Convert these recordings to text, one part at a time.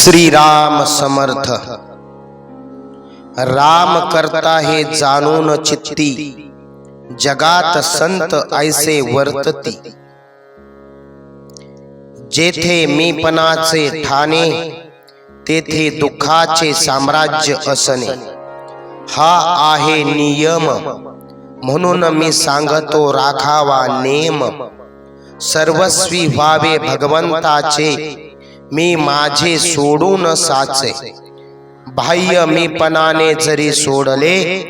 श्रीराम समर्थ। राम करता हे जाणून चित्ती जगात संत ऐसे वर्तती। जेथे मीपणाचे ठाणे तेथे दुःखाचे साम्राज्य असणे हा आहे नियम म्हणून मी सांगतो राखावा नेम। सर्वस्वी व्हावे भगवंताचे मी माझे सोडून साचे. बाह्य मीपणाने जरी सोडले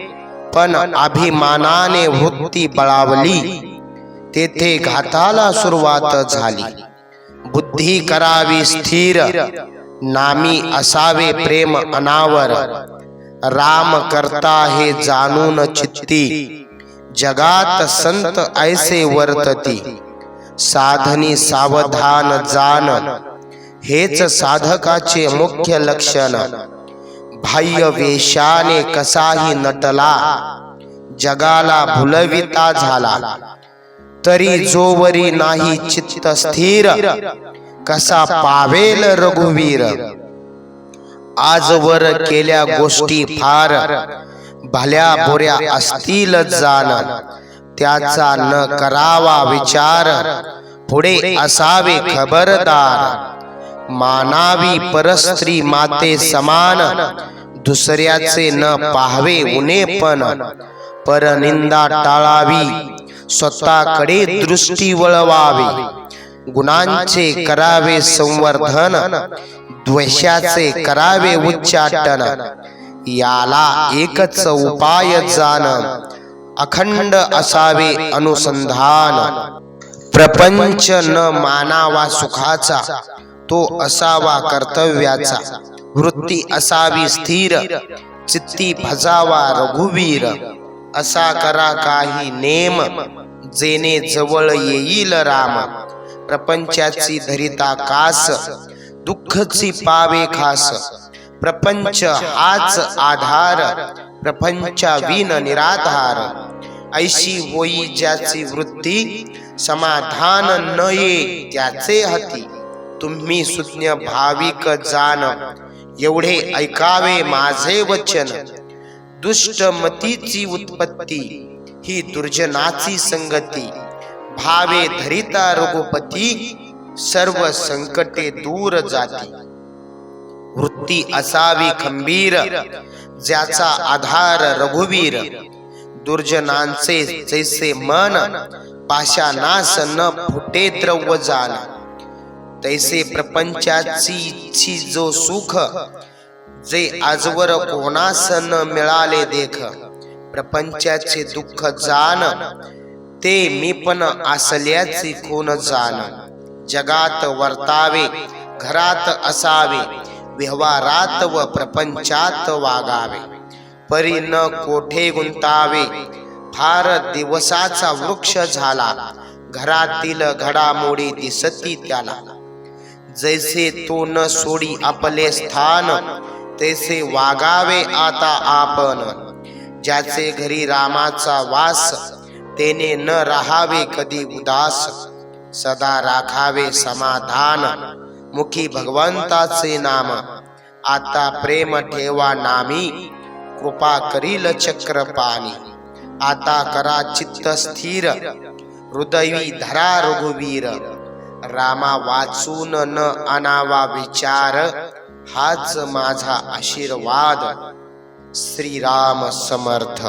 पण अभिमानाने वृत्ती बळावली. तेथे घाताला सुरुवात झाली. बुद्धी करावी स्थिर नामी असावे प्रेम अनावर. राम करता हे जाणून चित्ती. जगात संत ऐसे वर्तती. साधनी सावधान जाण हेच साधकाचे मुख्य लक्षण. बाह्य वेशाने कसाही नटला. जगाला भुलविता झाला. तरी जोवरी नाही चित्त स्थिर. कसा पावेल रघुवीर? आजवर केल्या गोष्टी फार. भल्या बोऱ्या असतील जाण. त्याचा न करावा विचार. पुढे असावे खबरदार. मानावी परस्त्री माते समान दुसऱ्याचे न पाहावे उणे पण. परनिंदा टाळावी स्वतःकडे दृष्टी वळवावी. गुणांचे करावे संवर्धन द्वेषाचे करावे उच्चाटन. याला एकच उपाय जाण अखंड असावे अनुसंधान. प्रपंच न मानावा सुखाचा तो असावा कर्तव्याचा. वृत्ती असावी स्थिर. चित्ती भजावा रघुवीर. असा करा काही नेम जेने जवळ येईल राम. प्रपंचाची धरिता कास दुःखची पावे खास. प्रपंच हाच आधार प्रपंचा विन निराधार. ऐशी होई ज्याची वृत्ती समाधान न ये त्याचे हती. तुम्ही सुज्ञ भाविक जाण एवढे ऐकावे माझे वचन. दुष्ट मतीची उत्पत्ती ही दुर्जनाची संगती. भावे धरिता रघुपती सर्व संकटे दूर जाती. वृत्ती असावी खंबीर ज्याचा आधार रघुवीर. दुर्जनांचे जैसे मन पाशानास न फुटे द्रव्य जाण तैसे प्रपंचाची इच्छी जो सुख जे आजवर कोणासन मिळाले देख प्रपंचाचे दुःख जाण ते मी पण असल्याचे कोण जाण? जगात वर्तावे घरात असावे व्यवहारात व प्रपंचात वागावे. परी न कोठे गुंतावे फार दिवसाचा वृक्ष झाला घरातील घडामोडी दिसती त्याला. जैसे तो न सोडी आपले स्थान तैसे वागावे आता आपण ज्याचे घरी रामाचा वास तेने न राहावे कधी उदास। सदा राखावे समाधान मुखी भगवंताचे नाम। आता प्रेम ठेवा नामी कृपा करील चक्र पाणी। आता करा चित्त स्थिर हृदयी धरा रघुवीर। रामा वाचून न आणावा विचार हाच माझा आशीर्वाद. श्रीराम समर्थ.